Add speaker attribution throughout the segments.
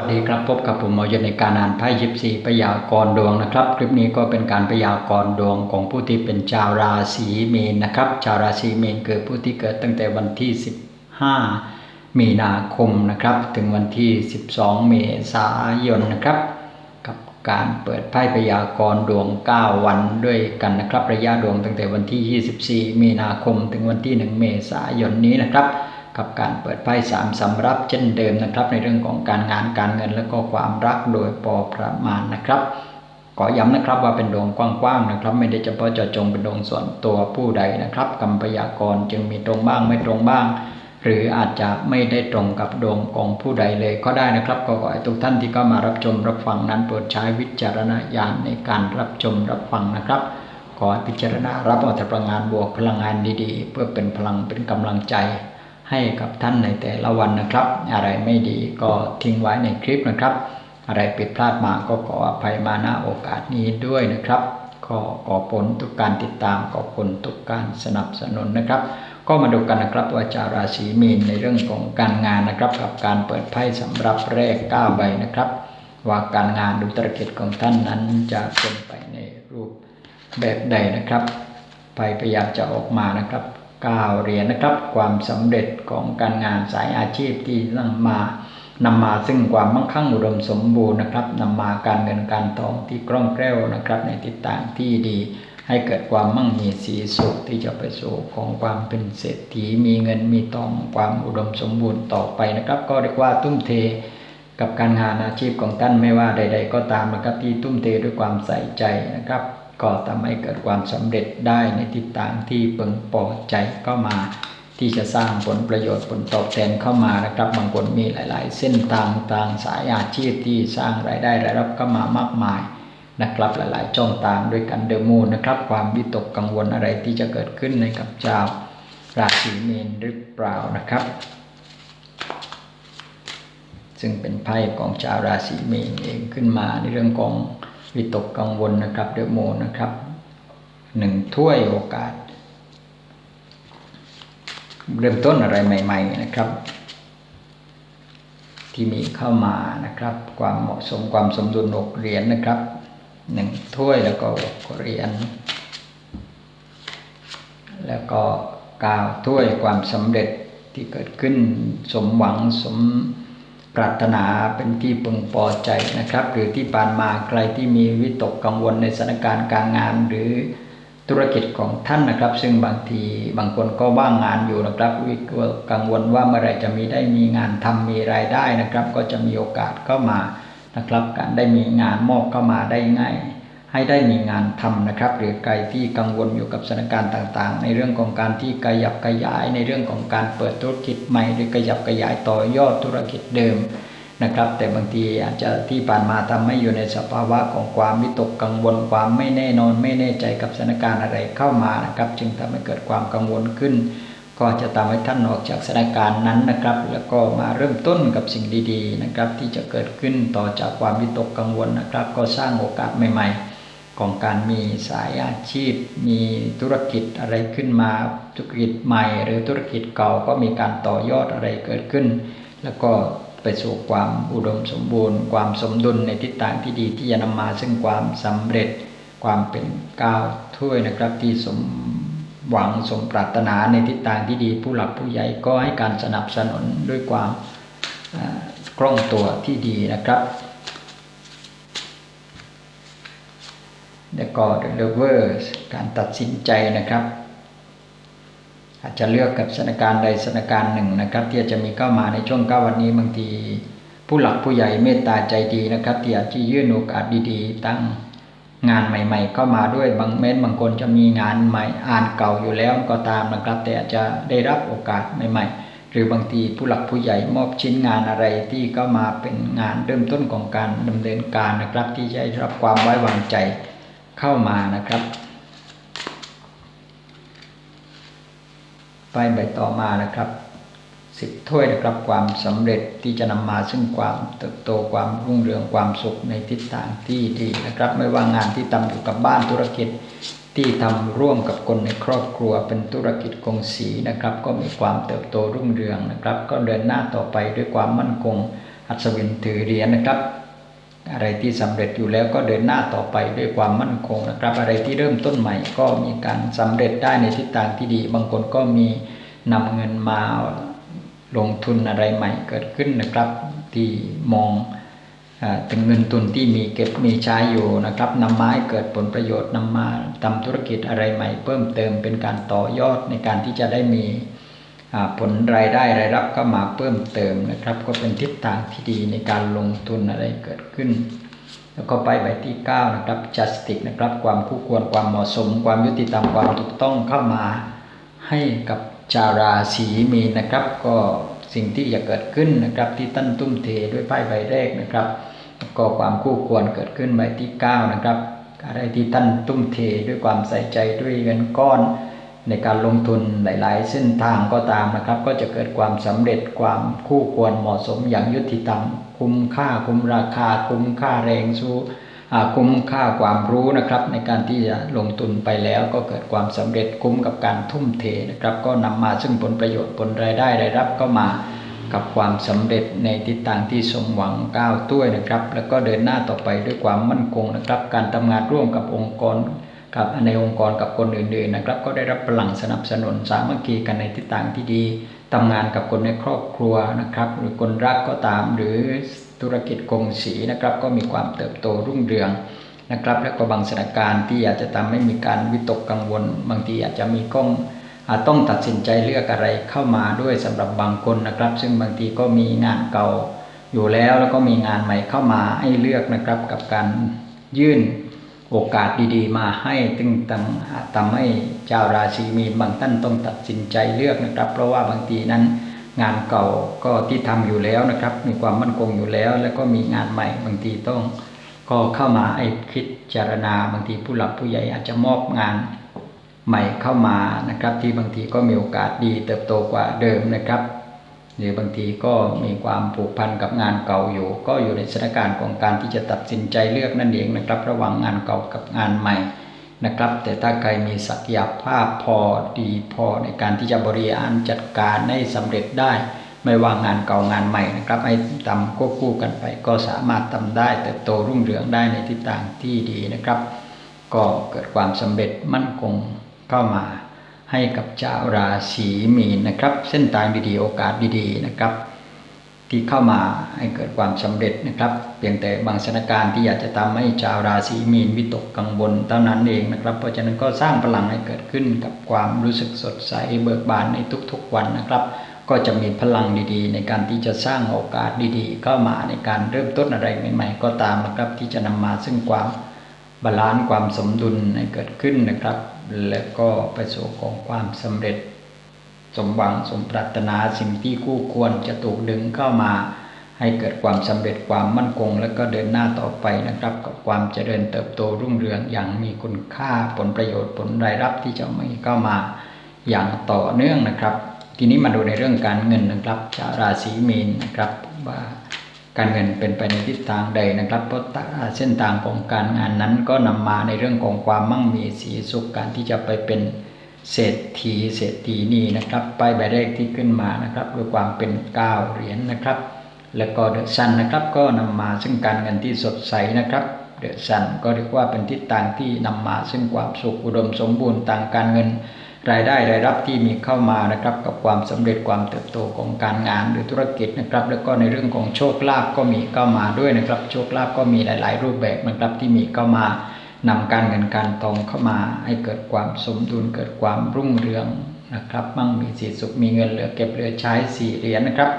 Speaker 1: สวัสดีครับพบกับผมหมอยนในการอ่านไพ่ยิปซีพยากรณ์ดวงนะครับ คลิปนี้ก็เป็นการพยากรณ์ดวงของผู้ที่เป็นชาวราศีมีนนะครับ ชาวราศีมีนเกิดผู้ที่เกิดตั้งแต่วันที่ 15 มีนาคมนะครับ ถึงวันที่ 12 เมษายนนะครับ กับการเปิดไพ่พยากรณ์ดวง 9 วันด้วยกันนะครับ ระยะดวงตั้งแต่วันที่ 24 มีนาคม ถึงวันที่ 1 เมษายนนี้นะครับ กับการเปิดไพ่สามสำรับเช่นเดิมนะครับ ในเรื่องของการงานการเงินและก็ความรักโดยพอประมาณนะครับขอย้ำนะครับว่าเป็นดวงกว้างๆนะครับ ไม่ได้เฉพาะเจาะจงเป็นดวงส่วนตัวผู้ใดนะครับกรรมพยากรณ์จึงมีตรงบ้างไม่ตรงบ้าง หรืออาจจะไม่ได้ตรงกับดวงของผู้ใดเลยก็ได้นะครับก็ขอให้ทุกท่านที่เข้ามารับชมรับฟังนั้นโปรดใช้วิจารณญาณในการรับชมรับฟังนะครับขอให้พิจารณารับเอาแต่พลังงานบวกพลังงานดีๆ เพื่อเป็นพลังเป็นกำลังใจ ให้กับท่านในแต่ละวันนะครับ อะไรไม่ดีก็ทิ้งไว้ในคลิปนะครับ อะไรผิดพลาดมาก็ขออภัยมาณโอกาสนี้ด้วยนะครับขอขอบผลทุกการติดตามขอบคุณทุกการสนับสนุนนะครับ ก็มาดูกันนะครับว่าจาวราศีมีนในเรื่องของการงานนะครับ กับการเปิดไพ่สำหรับแรก9ใบนะครับ ว่าการงานดุธุรกิจของท่านนั้นจะเป็นไปในรูปแบบใดนะครับไพ่พยายามจะออกมานะครับ ก้าวเหรียญนะครับความสำเร็จของการงานสายอาชีพที่นำมานำมาซึ่งความมั่งคั่งอุดมสมบูรณ์นะครับนำมาการเงินการทองที่คล่องแคล่วนะครับ ในทิศทางที่ดี ให้เกิดความมั่งมีสีสุขที่จะไปสู่ของความเป็นเศรษฐีมีเงินมีทองความอุดมสมบูรณ์ต่อไปนะครับ ก็เรียกว่าตุ้มเทกับการงานอาชีพของท่านไม่ว่าใด ๆ ก็ตามนะครับที่ตุ้มเทด้วยความใส่ใจนะครับ ก็ทำให้เกิดความสำเร็จได้ในทิศทางที่เพึงพอใจก็มา ที่จะสร้างผลประโยชน์ผลตอบแทนเข้ามานะครับ บางคนมีหลาย ๆ เส้นทางทางสายอาชีพที่สร้างรายได้รายรับเข้ามามากมายนะครับหลายๆช่องทางด้วยกันเดอมูนนะครับความวิตกกังวลอะไรที่จะเกิดขึ้นในกับชาวราศีเมนหรือเปล่านะครับ ซึ่งเป็นไพ่ของชาวราศีเมนเองขึ้นมาในเรื่องของ วิตกกังวลนะครับเดโมนะครับหนึ่งถ้วยโอกาส เริ่มต้นอะไรใหม่ ๆ นะครับ ที่มีเข้ามานะครับ ความเหมาะสมความสมดุลหกเหรียญนะครับหนึ่งถ้วยแล้วก็เหรียญแล้วก็กาวถ้วยความสำเร็จที่เกิดขึ้นสมหวังสม ปรารถนาเป็นที่พึงพอใจนะครับ หรือที่ผ่านมาใครที่มีวิตกกังวลในสถานการณ์การงานหรือธุรกิจของท่านนะครับ ซึ่งบางทีบางคนก็ว่างงานอยู่นะครับวิตกกังวลว่าเมื่อไรจะมีได้มีงานทำมีรายได้นะครับ ก็จะมีโอกาสเข้ามานะครับ การได้มีงานมอบเข้ามาได้ง่าย ให้ได้มีงานทำนะครับ หรือใครที่กังวลอยู่กับสถานการณ์ต่างๆ ในเรื่องของการที่ขยับขยาย ในเรื่องของการเปิดธุรกิจใหม่ หรือขยับขยายต่อยอดธุรกิจเดิมนะครับ แต่บางทีอาจจะที่ผ่านมาทำให้อยู่ในสภาวะของความวิตกกังวลความไม่แน่นอน ไม่แน่ใจกับสถานการณ์อะไรเข้ามานะครับ จึงทำให้เกิดความกังวลขึ้น ก็จะทำให้ท่านออกจากสถานการณ์นั้นนะครับ แล้วก็มาเริ่มต้นกับสิ่งดีๆนะครับ ที่จะเกิดขึ้นต่อจากความวิตกกังวลนะครับ ก็สร้างโอกาสใหม่ ๆ ของการมีสายอาชีพ มีธุรกิจอะไรขึ้นมาธุรกิจใหม่ หรือธุรกิจเก่าก็มีการต่อยอดอะไรเกิดขึ้น แล้วก็ไปสู่ความอุดมสมบูรณ์ ความสมดุลในทิศทางที่ดีที่จะนำมาซึ่งความสำเร็จ ความเป็นก้าวถ้วยนะครับที่สมหวังสมปรารถนาในทิศทางที่ดี ผู้หลักผู้ใหญ่ก็ให้การสนับสนุนด้วยความคล่องตัวที่ดีนะครับ แล้วก็ the lovers การตัดสินใจนะครับ อาจจะเลือกกับสถานการณ์ใดสถานการณ์หนึ่งนะครับ ที่จะมีเข้ามาในช่วงเก้าวันนี้บางทีผู้หลักผู้ใหญ่เมตตาใจดีนะครับที่อาจจะยื่นโอกาสดีๆ ตั้งงานใหม่ๆเข้ามาด้วยบางเม้นบางคนจะมีงานใหม่อ่านเก่าอยู่แล้วก็ตามนะครับ แต่อาจจะได้รับโอกาสใหม่ ๆ หรือบางทีผู้หลักผู้ใหญ่มอบชิ้นงานอะไรที่ก็มาเป็นงานเริ่มต้นของการดำเนินการนะครับ ที่จะได้รับความไว้วางใจ เข้ามานะครับ ไปใบต่อมานะครับสิบถ้วยนะครับความสำเร็จที่จะนำมาซึ่งความเติบโตความรุ่งเรืองความสุขในทิศทางที่ดีนะครับ ไม่ว่างานที่ทำอยู่กับบ้านธุรกิจที่ทำร่วมกับคนในครอบครัวเป็นธุรกิจกงสีนะครับ ก็มีความเติบโตรุ่งเรืองนะครับ ก็เดินหน้าต่อไปด้วยความมั่นคงอัศวินถือเหรียญนะครับ อะไรที่สำเร็จอยู่แล้วก็เดินหน้าต่อไปด้วยความมั่นคงนะครับ อะไรที่เริ่มต้นใหม่ก็มีการสำเร็จได้ในทิศทางที่ดี บางคนก็มีนำเงินมาลงทุนอะไรใหม่เกิดขึ้นนะครับ ที่มองถึงเงินทุนที่มีเก็บมีใช้อยู่นะครับนำมาให้เกิดผลประโยชน์นำมาทำธุรกิจอะไรใหม่ เพิ่มเติมเป็นการต่อยอดในการที่จะได้มี ผลรายได้รายรับก็มาเพิ่มเติมนะครับ ก็เป็นทิศทางที่ดีในการลงทุนอะไรเกิดขึ้น แล้วก็ไปใบที่9นะครับ justice นะครับ ความคู่ควรความเหมาะสม ความยุติธรรมความถูกต้องเข้ามาให้กับชาวราศีมีนนะครับ ก็สิ่งที่จะเกิดขึ้นนะครับ ที่ตั้นตุ้มเทด้วยไพ่ใบแรกนะครับ ก็ความคู่ควรเกิดขึ้นใบที่ 9 นะครับอะไรที่ตั้นตุ้มเทด้วยความใส่ใจด้วยเงินก้อน ในการลงทุนหลาย ๆ เส้นทางก็ตามนะครับ ก็จะเกิดความสำเร็จความคู่ควรเหมาะสมอย่างยุติธรรมคุ้มค่าคุ้มราคา คุ้มค่าแรงสู้คุ้มค่าความรู้นะครับ ในการที่จะลงทุนไปแล้วก็เกิดความสำเร็จคุ้มกับการทุ่มเทนะครับ ก็นำมาซึ่งผลประโยชน์ผลรายได้รายรับก็มากับความสำเร็จในทิศทางที่สมหวังก้าวต้วยนะครับ แล้วก็เดินหน้าต่อไปด้วยความมั่นคงนะครับ การทำงานร่วมกับองค์กร กับในองค์กรกับคนอื่นๆนะครับ ก็ได้รับพลังสนับสนุนสามัคคีกันในทิศทางที่ดีทำงานกับคนในครอบครัวนะครับ หรือคนรักก็ตามหรือธุรกิจกงสีนะครับ ก็มีความเติบโตรุ่งเรืองนะครับ และก็บางสถานการณ์ที่อาจจะทำให้มีการวิตกกังวล บางทีอาจจะมีก้องอาจต้องตัดสินใจเลือกอะไรเข้ามาด้วยสำหรับบางคนนะครับ ซึ่งบางทีก็มีงานเก่าอยู่แล้วแล้วก็มีงานใหม่เข้ามาให้เลือกนะครับกับการยื่น โอกาสดีๆ มาให้ตึงตังทำให้เจ้าราศีมีบางท่านต้องตัดสินใจเลือกนะครับ เพราะว่าบางทีนั้นงานเก่าก็ที่ทำอยู่แล้วนะครับ มีความมั่นคงอยู่แล้ว แล้วก็มีงานใหม่บางทีต้อง ก็เข้ามาไอ้คิดจารณาบางทีผู้หลักผู้ใหญ่อาจจะมอบงานใหม่เข้ามานะครับ ที่บางทีก็มีโอกาสดีเติบโตกว่าเดิมนะครับ หรือบางทีก็มีความผูกพันกับงานเก่าอยู่ ก็อยู่ในสถานการณ์ของการที่จะตัดสินใจเลือกนั่นเองนะครับ ระหว่างงานเก่ากับงานใหม่นะครับ แต่ถ้าใครมีศักยภาพพอดีพอในการที่จะบริหารจัดการให้สำเร็จได้ ไม่ว่างานเก่างานใหม่นะครับให้ทำควบคู่กันไป ก็สามารถทำได้เติบโตรุ่งเรืองได้ในทิศทางที่ดีนะครับ ก็เกิดความสำเร็จมั่นคงเข้ามา ให้กับชาวราศีมีนนะครับ เส้นทางดีๆ โอกาสดีๆนะครับ ที่เข้ามาให้เกิดความสำเร็จนะครับ เพียงแต่บางสถานการณ์ที่อยากจะทำให้ชาวราศีมีนวิตกกังวลเท่านั้นเองนะครับ เพราะฉะนั้นก็สร้างพลังให้เกิดขึ้นกับความรู้สึกสดใสเบิกบานในทุกๆวันนะครับ ก็จะมีพลังดีๆ ในการที่จะสร้างโอกาสดีๆ เข้ามาในการเริ่มต้นอะไรใหม่ ๆ ก็ตามนะครับ ที่จะนำมาซึ่งความบาลานซ์ความสมดุลให้เกิดขึ้นนะครับ และก็ไปสู่ของความสำเร็จ สมหวังสมปรารถนาสิ่งที่คู่ควรจะถูกดึงเข้ามาให้เกิดความสำเร็จความมั่นคง และก็เดินหน้าต่อไปนะครับ กับความเจริญเติบโตรุ่งเรืองอย่างมีคุณค่าผลประโยชน์ผลรายรับที่จะมีเข้ามาอย่างต่อเนื่องนะครับ ทีนี้มาดูในเรื่องการเงินนะครับชาวราศีมีนนะครับว่า การเงินเป็นไปในทิศทางใดนะครับ เพราะเส้นทางของการงานนั้นก็นำมาในเรื่องของความมั่งมีสีสุขการที่จะไปเป็นเศรษฐีเศรษฐีนี่นะครับป้ายใบแรกที่ขึ้นมานะครับด้วยความเป็นก้าวเหรียญนนะครับ แล้วก็เดอะซันนะครับก็นำมาซึ่งการเงินที่สดใสนะครับเดอะซันก็เรียกว่าเป็นทิศทางที่นำมาซึ่งความสุขอุดมสมบูรณ์ทางการเงิน รายได้รายรับที่มีเข้ามานะครับกับความสำเร็จความเติบโตของการงานหรือธุรกิจนะครับ แล้วก็ในเรื่องของโชคลาภก็มีเข้ามาด้วยนะครับ โชคลาภก็มีหลาย ๆ รูปแบบนะครับที่มีเข้ามานำการเงินการทองเข้ามาให้เกิดความสมดุลเกิดความรุ่งเรืองนะครับ มั่งมีสีสุขมีเงินเหลือเก็บเหลือใช้สี่เหรียญนะครับ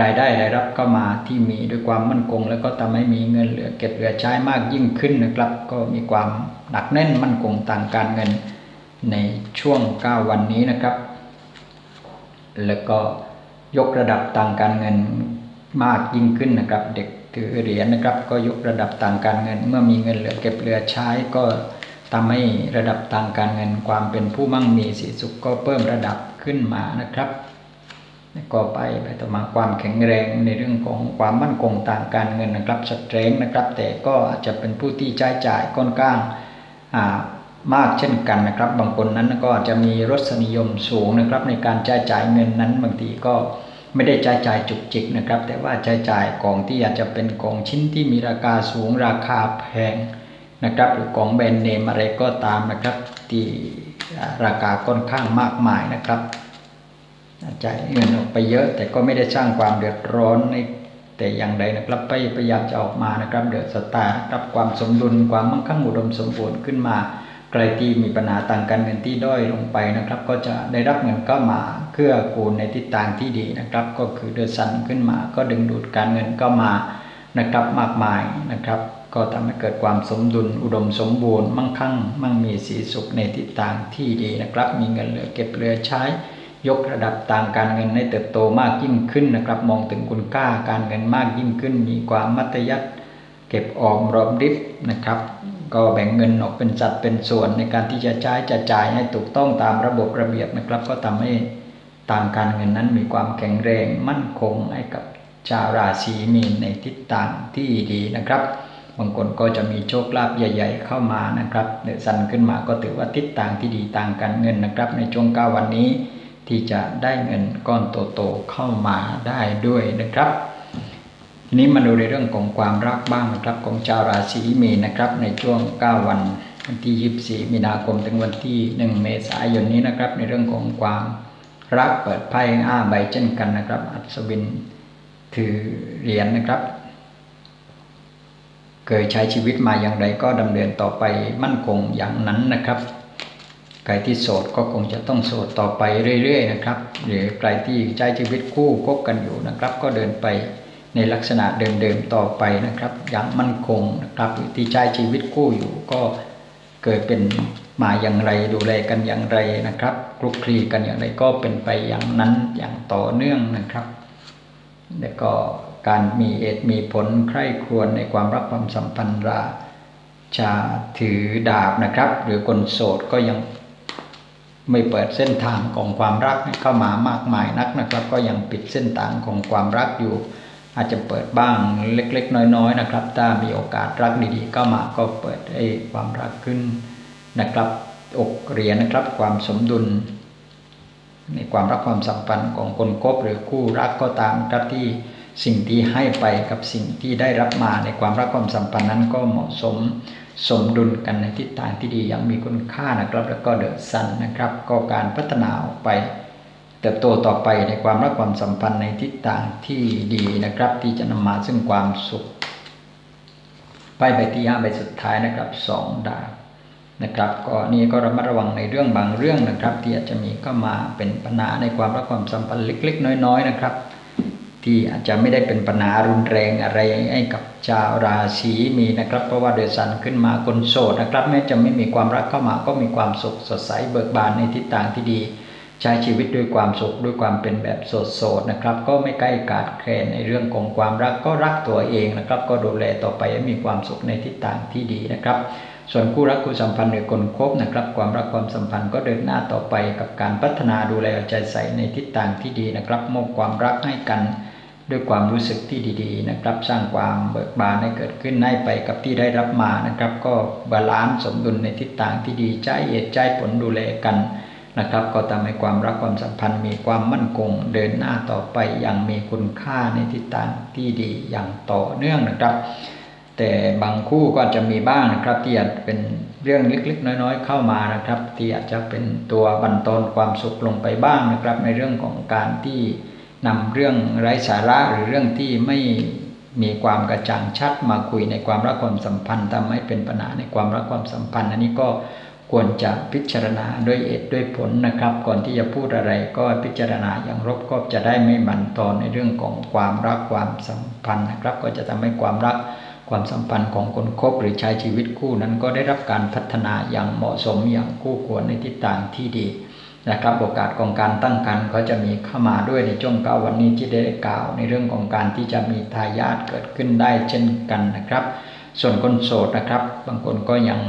Speaker 1: รายได้รายรับก็มาที่มีด้วยความมั่นคง แล้วก็ทำให้มีเงินเหลือเก็บเหลือใช้มากยิ่งขึ้นนะครับ ก็มีความหนักแน่นมั่นคงทางการเงิน ในช่วง 9 วันนี้นะครับ แล้วก็ยกระดับทางการเงินมากยิ่งขึ้นนะครับ เด็กถือเหรียญนะครับ ก็ยกระดับทางการเงิน เมื่อมีเงินเหลือเก็บเหลือใช้ก็ทำให้ระดับทางการเงินความเป็นผู้มั่งมีสีสุขก็เพิ่มระดับขึ้นมานะครับก็ไปไปต่อมาความแข็งแรงในเรื่องของความมั่นคงทางการเงินนะครับสเตรงนะครับ แต่ก็อาจจะเป็นผู้ที่ใช้จ่ายก้อนก้าง มากเช่นกันนะครับ บางคนนั้นก็จะมีรสนิยมสูงนะครับ ในการใช้จ่ายเงินนั้นบางทีก็ไม่ได้ใช้จ่ายจุกจิกนะครับ แต่ว่าใช้จ่ายของที่อาจจะเป็นของชิ้นที่มีราคาสูงราคาแพงนะครับ หรือของแบรนด์เนมอะไรก็ตามนะครับที่ราคาค่อนข้างมากมายนะครับจ่ายเงินออกไปเยอะ แต่ก็ไม่ได้สร้างความเดือดร้อนในแต่อย่างใดนะครับไปพยายามจะออกมานะครับ เดือดสตาร์ครับความสมดุลความมั่งคั่งอุดมสมบูรณ์ขึ้นมา ใครที่มีปัญหาต่างกันเงินที่ด้อยลงไปนะครับ ก็จะได้รับเงินก็มาเพื่อกูลในทิศทางที่ดีนะครับ ก็คือเดือดสันขึ้นมา ก็ดึงดูดการเงินก็มานะครับมากมายนะครับ ก็ทำให้เกิดความสมดุลอุดมสมบูรณ์มั่งคั่ง มั่งมีสีสุขในทิศทางที่ดีนะครับ มีเงินเหลือเก็บเหลือใช้ ยกระดับต่างการเงินให้เติบโตมากยิ่งขึ้นนะครับ มองถึงคุณค่าการเงินมากยิ่งขึ้น มีความมัธยัติเก็บออมรอมริบนะครับ ก็แบ่งเงินออกเป็นสัดเป็นส่วนในการที่จะใช้จะจ่ายให้ถูกต้องตามระบบระเบียบนะครับ ก็ทำให้ต่างการเงินนั้นมีความแข็งแรงมั่นคงให้กับชาวราศีมีนในทิศทางที่ดีนะครับ บางคนก็จะมีโชคลาภใหญ่ ๆ เข้ามานะครับเดือดสันขึ้นมาก็ถือว่าทิศทางที่ดีต่างการเงินนะครับ ในช่วงเก้าวันนี้ที่จะได้เงินก้อนโตๆเข้ามาได้ด้วยนะครับ ทีนี้มาดูในเรื่องของความรักบ้างนะครับของชาวราศีมีนนะครับ ในช่วง 9 วันวันที่ 24 มีนาคมถึงวันที่ 1 เมษายนนี้นะครับ ในเรื่องของความรักเปิดไพ่อ้าใบเช่นกันนะครับ อัศวินถือเหรียญนนะครับ เคยใช้ชีวิตมาอย่างไรก็ดำเนินต่อไปมั่นคงอย่างนั้นนะครับใครที่โสดก็คงจะต้องโสดต่อไปเรื่อยๆนะครับ หรือใครที่ใช้ชีวิตคู่คบกันอยู่นะครับ ก็เดินไป ในลักษณะเดิมๆต่อไปนะครับอย่างมั่นคงนะครับที่ใช้ชีวิตคู่อยู่ก็เกิดเป็นมาอย่างไรดูแลกันอย่างไรนะครับคลุกคลีกันอย่างไรก็เป็นไปอย่างนั้นอย่างต่อเนื่องนะครับแล้วก็การมีเอตมีผลใคร่ครวญในความรักความสัมพันธ์ราจะถือดาบนะครับ หรือคนโสดก็ยังไม่เปิดเส้นทางของความรักเข้ามามากมายนักนะครับ ก็ยังปิดเส้นทางของความรักอยู่ อาจจะเปิดบ้างเล็ก ๆ น้อย ๆ นะครับ ถ้ามีโอกาสรักดีๆ ก็มาก็เปิดให้ความรักขึ้นนะครับ อกเรียนนะครับ ความสมดุล ในความรักความสัมพันธ์ของคนคบหรือคู่รักก็ตามครับที่สิ่งที่ให้ไปกับสิ่งที่ได้รับมาในความรักความสัมพันธ์นั้นก็เหมาะสมสมดุลกันในทิศทางที่ดีอย่างมีคุณค่านะครับ แล้วก็เดอะซันนะครับ ก็การพัฒนาออกไป เติบโตต่อไปในความรักความสัมพันธ์ในทิศทางที่ดีนะครับ ที่จะนำมาซึ่งความสุขไปใบที่ห้าใบสุดท้ายนะครับสองดาวนะครับ ก็นี่ก็ระมัดระวังในเรื่องบางเรื่องนะครับ ที่อาจจะมีเข้ามาเป็นปัญหาในความรักความสัมพันธ์เล็ก ๆ น้อย ๆ นะครับ ที่อาจจะไม่ได้เป็นปัญหารุนแรงอะไรให้กับชาวราศีมีนะครับ เพราะว่าเดือดสันขึ้นมาคนโสดนะครับแม้จะไม่มีความรักเข้ามาก็มีความสุขสดใสเบิกบานในทิศทางที่ดี ใช้ชีวิตด้วยความสุขด้วยความเป็นแบบโสดๆนะครับ ก็ไม่ใกล้กาดแคลนในเรื่องของความรักก็รักตัวเองนะครับ ก็ดูแลต่อไปให้มีความสุขในทิศทางที่ดีนะครับ ส่วนคู่รักคู่สัมพันธ์หรือคนคบนะครับ ความรักความสัมพันธ์ก็เดินหน้าต่อไปกับการพัฒนาดูแลใจใส่ในทิศทางที่ดีนะครับมอบความรักให้กันด้วยความรู้สึกที่ดีๆนะครับ สร้างความเบิกบานให้เกิดขึ้นให้ไปกับที่ได้รับมานะครับ ก็บาลานซ์สมดุลในทิศทางที่ดีใจเหตุใจผลดูแลกัน นะครับ ก็ทำให้ความรักความสัมพันธ์มีความมั่นคง เดินหน้าต่อไปอย่างมีคุณค่าในทิศทางที่ดีอย่างต่อเนื่องนะครับ แต่บางคู่ก็จะมีบ้างนะครับที่อาจเป็นเรื่องเล็กๆ น้อยๆ เข้ามานะครับ ที่อาจจะเป็นตัวบันทอนความสุขลงไปบ้างนะครับ ในเรื่องของการที่นำเรื่องไร้สาระหรือเรื่องที่ไม่มีความกระจ่างชัดมาคุยในความรักความสัมพันธ์ทำให้เป็นปัญหาในความรักความสัมพันธ์ อันนี้ก็ ควรจะพิจารณาด้วยเอตด้วยผลนะครับ ก่อนที่จะพูดอะไรก็พิจารณาอย่างรบคอบจะได้ไม่บั่นทอนในเรื่องของความรักความสัมพันธ์นะครับ ก็จะทำให้ความรักความสัมพันธ์ของคนคบหรือใช้ชีวิตคู่นั้นก็ได้รับการพัฒนาอย่างเหมาะสมอย่างคู่ควรในทิศทางที่ดีนะครับโอกาสของการตั้งครรภ์ก็จะมีเข้ามาด้วยในช่วงเก้าวันนี้ที่ได้กล่าว ในเรื่องของการที่จะมีทายาทเกิดขึ้นได้เช่นกันนะครับ ส่วนคนโสดนะครับ บางคนก็ยัง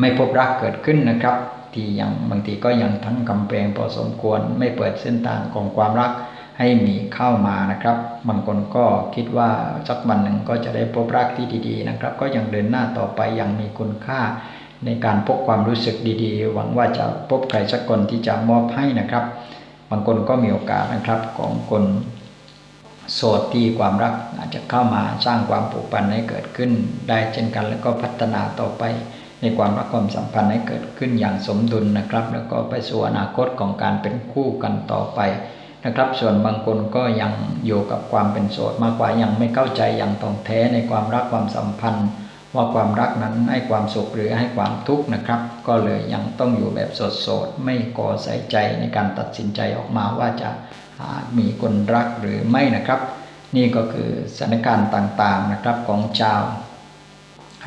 Speaker 1: ไม่พบรักเกิดขึ้นนะครับ ที่ยังบางทีก็ยังทั้งกำแพงพอสมควรไม่เปิดเส้นทางของความรักให้มีเข้ามานะครับ บางคนก็คิดว่าสักวันหนึ่งก็จะได้พบรักที่ดี ๆ นะครับ ก็ยังเดินหน้าต่อไปอย่างมีคุณค่า ในการพบความรู้สึกดีๆ หวังว่าจะพบใครสักคนที่จะมอบให้นะครับ บางคนก็มีโอกาสนะครับของคนโสดที่ความรักอาจจะเข้ามาสร้างความผูกพันให้เกิดขึ้น ได้เช่นกันแล้วก็พัฒนาต่อไป ในความรักความสัมพันธ์ให้เกิดขึ้นอย่างสมดุลนะครับ แล้วก็ไปสู่อนาคตของการเป็นคู่กันต่อไปนะครับ ส่วนบางคนก็ยังอยู่กับความเป็นโสดมากกว่ายังไม่เข้าใจอย่างตรงแท้ในความรักความสัมพันธ์ ว่าความรักนั้นให้ความสุขหรือให้ความทุกข์นะครับ ก็เลยยังต้องอยู่แบบโสดๆไม่ก่อใส่ใจในการตัดสินใจออกมาว่าจะมีคนรักหรือไม่นะครับ นี่ก็คือสถานการณ์ต่างๆนะครับของชาว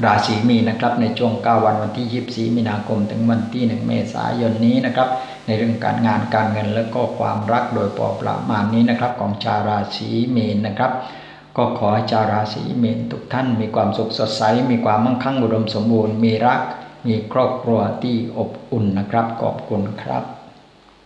Speaker 1: ราศีมีนะครับในช่วง 9 วันวันที่ 24 มีนาคมถึงวันที่ 1 เมษายนนี้นะครับในเรื่องการงานการเงินและก็ความรักโดยปอประมาณนี้นะครับของชาวราศีมีนนะครับก็ขอให้ชาวราศีมีนทุกท่านมีความสุขสดใส มีความมั่งคั่งอุดมสมบูรณ์ มีรัก มีครอบครัวที่อบอุ่นนะครับขอบคุณครับ